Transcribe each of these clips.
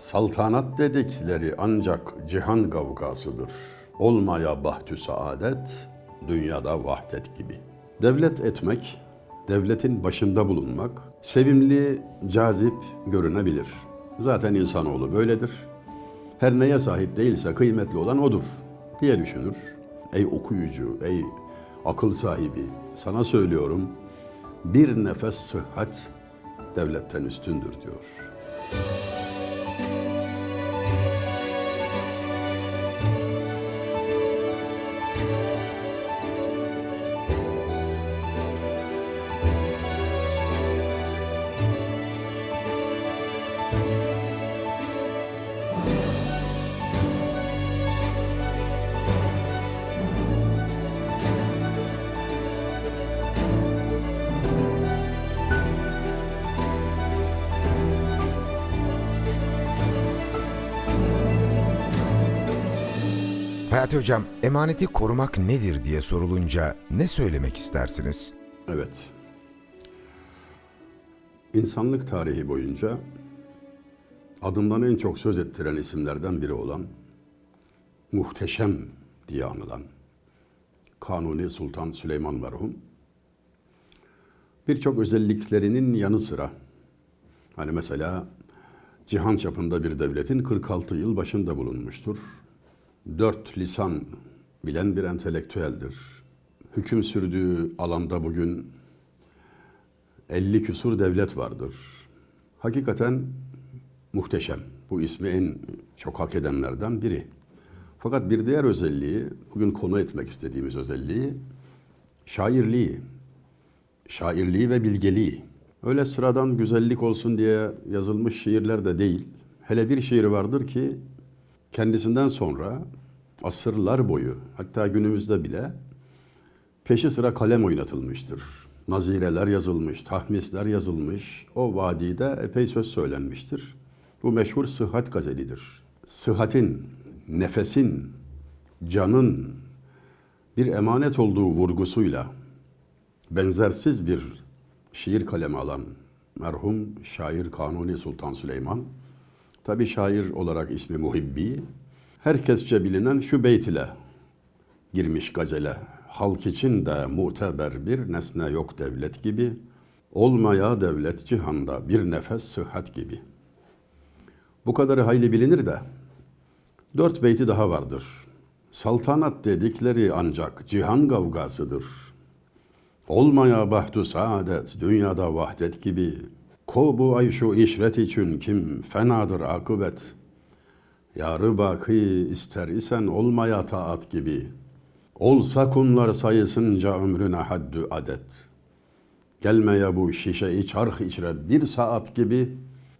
Saltanat dedikleri ancak cihan kavgasıdır. Olmaya bahtü saadet, dünyada vahdet gibi. Devlet etmek, devletin başında bulunmak, sevimli, cazip görünebilir. Zaten insanoğlu böyledir. Her neye sahip değilse kıymetli olan odur diye düşünür. Ey okuyucu, ey akıl sahibi, sana söylüyorum, bir nefes sıhhat devletten üstündür diyor. Hayati Hocam, emaneti korumak nedir diye sorulunca ne söylemek istersiniz? Evet. İnsanlık tarihi boyunca adından en çok söz ettiren isimlerden biri olan muhteşem diye anılan Kanuni Sultan Süleyman merhum birçok özelliklerinin yanı sıra hani mesela cihan çapında bir devletin 46 yıl başında bulunmuştur. Dört lisan bilen bir entelektüeldir. Hüküm sürdüğü alanda bugün 50 küsur devlet vardır. Hakikaten muhteşem. Bu ismi en çok hak edenlerden biri. Fakat bir diğer özelliği, bugün konu etmek istediğimiz özelliği, şairliği. Şairliği ve bilgeliği. Öyle sıradan güzellik olsun diye yazılmış şiirler de değil. Hele bir şiir vardır ki kendisinden sonra asırlar boyu hatta günümüzde bile peşi sıra kalem oynatılmıştır. Nazireler yazılmış, tahmisler yazılmış. O vadide epey söz söylenmiştir. Bu meşhur sıhhat gazelidir. Sıhhatin, nefesin, canın bir emanet olduğu vurgusuyla benzersiz bir şiir kalemi alan merhum şair Kanuni Sultan Süleyman Tabi şair olarak ismi Muhibbi, herkesçe bilinen şu beyt ile girmiş gazele. Halk için de muteber bir nesne yok devlet gibi, olmaya devlet cihanda bir nefes sıhhat gibi. Bu kadarı hayli bilinir de, dört beyti daha vardır. Saltanat dedikleri ancak cihan kavgasıdır. Olmaya bahtu saadet, dünyada vahdet gibi, Ko bu ay şu işret için kim fenadır akıbet. Yarı baki ister isen olmaya taat gibi. Olsa kunlar sayısınca ömrüne haddü adet. Gelmeye bu şişeyi çarh içre bir saat gibi.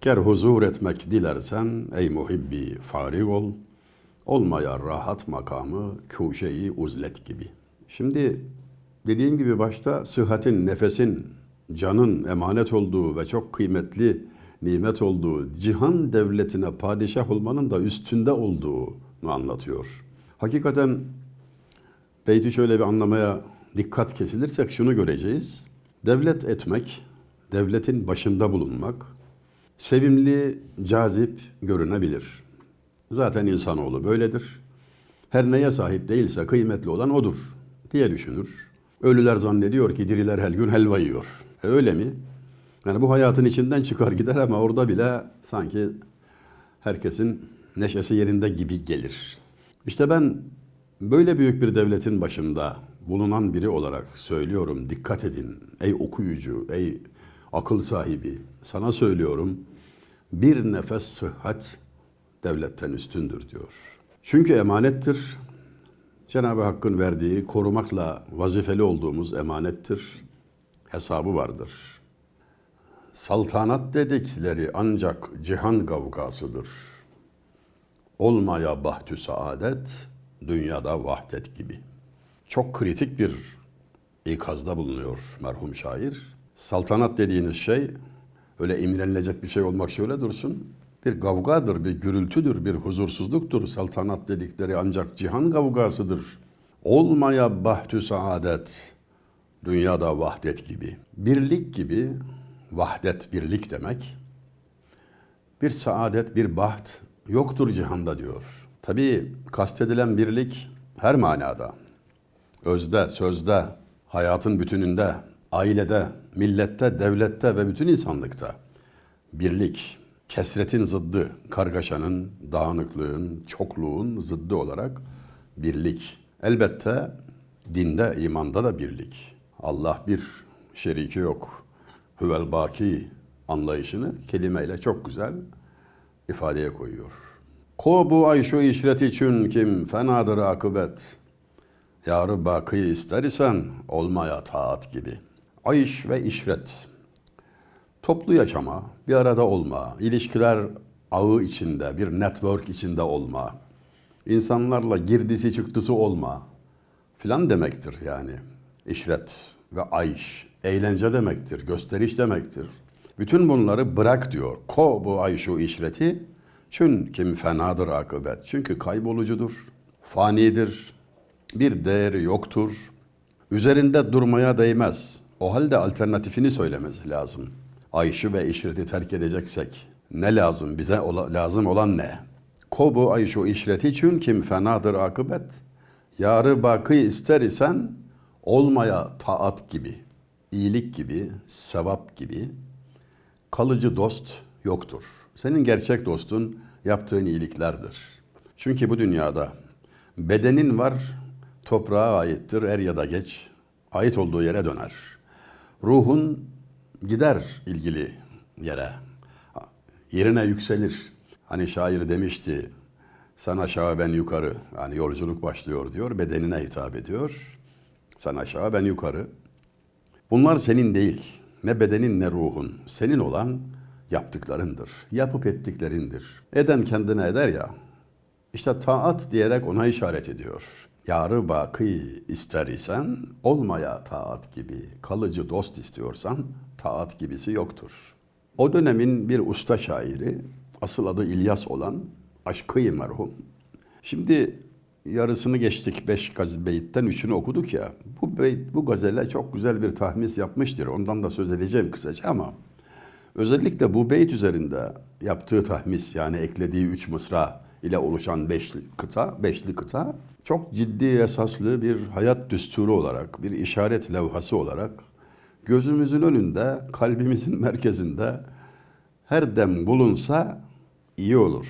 Ger huzur etmek dilersen ey muhibbi farig ol. Olmaya rahat makamı kuşeyi uzlet gibi. Şimdi dediğim gibi başta sıhhatin, nefesin, canın emanet olduğu ve çok kıymetli nimet olduğu cihan devletine padişah olmanın da üstünde olduğunu anlatıyor. Hakikaten beyti şöyle bir anlamaya dikkat kesilirsek şunu göreceğiz. Devlet etmek, devletin başında bulunmak sevimli, cazip görünebilir. Zaten insanoğlu böyledir. Her neye sahip değilse kıymetli olan odur diye düşünür. Ölüler zannediyor ki diriler her gün helva yiyor. E öyle mi? Yani bu hayatın içinden çıkar gider ama orada bile sanki herkesin neşesi yerinde gibi gelir. İşte ben böyle büyük bir devletin başında bulunan biri olarak söylüyorum dikkat edin ey okuyucu, ey akıl sahibi sana söylüyorum bir nefes sıhhat devletten üstündür diyor. Çünkü emanettir. Cenab-ı Hakk'ın verdiği korumakla vazifeli olduğumuz emanettir hesabı vardır. Saltanat dedikleri ancak cihan kavgasıdır. Olmaya bahtü saadet, dünyada vahdet gibi. Çok kritik bir ikazda bulunuyor merhum şair. Saltanat dediğiniz şey öyle imrenilecek bir şey olmak şöyle dursun. Bir kavgadır, bir gürültüdür, bir huzursuzluktur. Saltanat dedikleri ancak cihan kavgasıdır. Olmaya bahtü saadet, dünyada vahdet gibi. Birlik gibi, vahdet birlik demek. bir saadet, bir baht yoktur cihanda diyor. Tabii kastedilen birlik her manada. Özde, sözde, hayatın bütününde, ailede, millette, devlette ve bütün insanlıkta. Birlik, kesretin zıddı, kargaşanın, dağınıklığın, çokluğun zıddı olarak birlik. Elbette dinde, imanda da birlik. Allah bir, şeriki yok. Hüvel baki anlayışını kelimeyle çok güzel ifadeye koyuyor. Ko bu ay şu işret için kim fenadır akıbet. Yarı bakıyı ister isen olmaya taat gibi. Ayş ve işret. Toplu yaşama, bir arada olma, ilişkiler ağı içinde, bir network içinde olma, insanlarla girdisi çıktısı olma filan demektir yani. İşret ve ayş, eğlence demektir, gösteriş demektir. Bütün bunları bırak diyor. Ko bu ayşu işreti, çün kim fenadır akıbet. Çünkü kaybolucudur, fanidir, bir değeri yoktur. Üzerinde durmaya değmez. O halde alternatifini söylemesi lazım. Ayşu ve işreti terk edeceksek ne lazım? Bize ola- lazım olan ne? Kobu ayşu işreti için kim fenadır akıbet. Yarı bakı ister isen olmaya taat gibi, iyilik gibi, sevap gibi kalıcı dost yoktur. Senin gerçek dostun yaptığın iyiliklerdir. Çünkü bu dünyada bedenin var, toprağa aittir, er ya da geç, ait olduğu yere döner. Ruhun gider ilgili yere, yerine yükselir. Hani şair demişti, sen aşağı ben yukarı, yani yolculuk başlıyor diyor, bedenine hitap ediyor. Sen aşağı ben yukarı. Bunlar senin değil. Ne bedenin ne ruhun. Senin olan yaptıklarındır. Yapıp ettiklerindir. Eden kendine eder ya. İşte taat diyerek ona işaret ediyor. Yarı bakı ister isen olmaya taat gibi. Kalıcı dost istiyorsan taat gibisi yoktur. O dönemin bir usta şairi, asıl adı İlyas olan Aşkı merhum. Şimdi yarısını geçtik. Beş beyitten üçünü okuduk ya. Bu beyt, bu gazele çok güzel bir tahmis yapmıştır. Ondan da söz edeceğim kısaca ama özellikle bu beyt üzerinde yaptığı tahmis yani eklediği üç mısra ile oluşan beşli kıta, beşli kıta çok ciddi esaslı bir hayat düsturu olarak, bir işaret levhası olarak gözümüzün önünde, kalbimizin merkezinde her dem bulunsa iyi olur.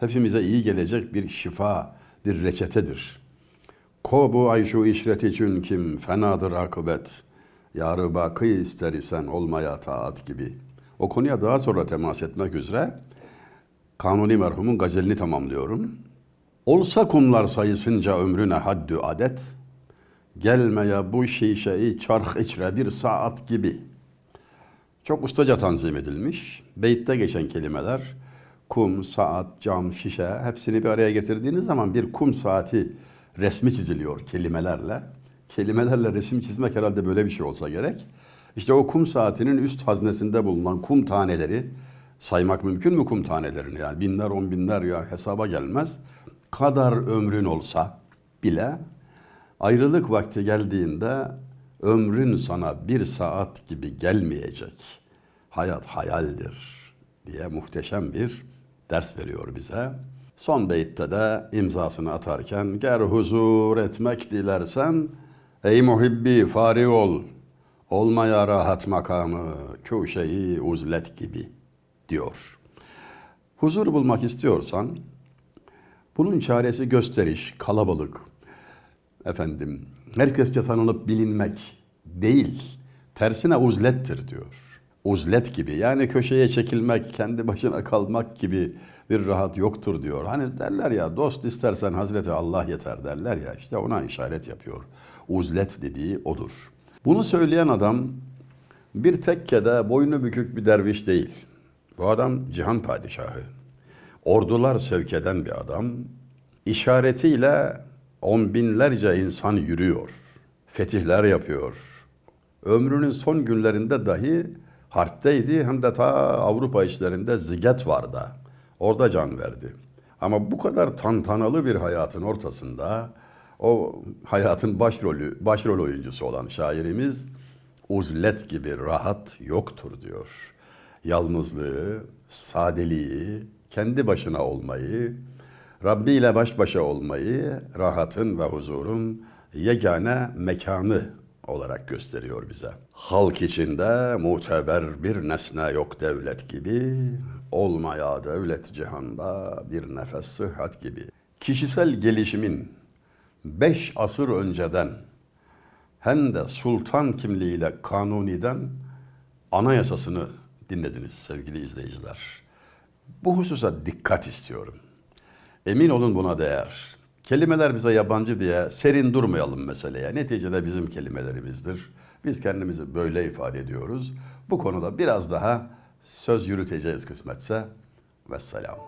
Hepimize iyi gelecek bir şifa, bir reçetedir. Ko bu ayşu işret için kim fenadır akıbet. Yarı bakı ister isen olmaya taat gibi. O konuya daha sonra temas etmek üzere Kanuni merhumun gazelini tamamlıyorum. Olsa kumlar sayısınca ömrüne haddü adet, gelmeye bu şişeyi çarh içre bir saat gibi. Çok ustaca tanzim edilmiş. Beytte geçen kelimeler kum, saat, cam, şişe hepsini bir araya getirdiğiniz zaman bir kum saati resmi çiziliyor kelimelerle. Kelimelerle resim çizmek herhalde böyle bir şey olsa gerek. İşte o kum saatinin üst haznesinde bulunan kum taneleri saymak mümkün mü kum tanelerini? Yani binler, on binler ya hesaba gelmez. Kadar ömrün olsa bile ayrılık vakti geldiğinde ömrün sana bir saat gibi gelmeyecek. Hayat hayaldir diye muhteşem bir ders veriyor bize. Son beytte de imzasını atarken ger huzur etmek dilersen ey muhibbi fari ol olmaya rahat makamı köşeyi uzlet gibi diyor. Huzur bulmak istiyorsan bunun çaresi gösteriş, kalabalık, efendim herkesçe tanınıp bilinmek değil, tersine uzlettir diyor. Uzlet gibi yani köşeye çekilmek, kendi başına kalmak gibi bir rahat yoktur diyor. Hani derler ya dost istersen Hazreti Allah yeter derler ya işte ona işaret yapıyor. Uzlet dediği odur. Bunu söyleyen adam bir tekkede boynu bükük bir derviş değil. Bu adam cihan padişahı. Ordular sevk eden bir adam. İşaretiyle on binlerce insan yürüyor. Fetihler yapıyor. Ömrünün son günlerinde dahi harpteydi hem de ta Avrupa işlerinde ziget vardı. Orada can verdi. Ama bu kadar tantanalı bir hayatın ortasında o hayatın başrolü, başrol oyuncusu olan şairimiz uzlet gibi rahat yoktur diyor. Yalnızlığı, sadeliği, kendi başına olmayı, Rabbi ile baş başa olmayı rahatın ve huzurun yegane mekanı olarak gösteriyor bize. Halk içinde muteber bir nesne yok devlet gibi, olmaya devlet cihanda bir nefes sıhhat gibi. Kişisel gelişimin beş asır önceden hem de sultan kimliğiyle kanuniden anayasasını dinlediniz sevgili izleyiciler. Bu hususa dikkat istiyorum. Emin olun buna değer. Kelimeler bize yabancı diye serin durmayalım meseleye. Neticede bizim kelimelerimizdir. Biz kendimizi böyle ifade ediyoruz. Bu konuda biraz daha söz yürüteceğiz kısmetse. Vesselam.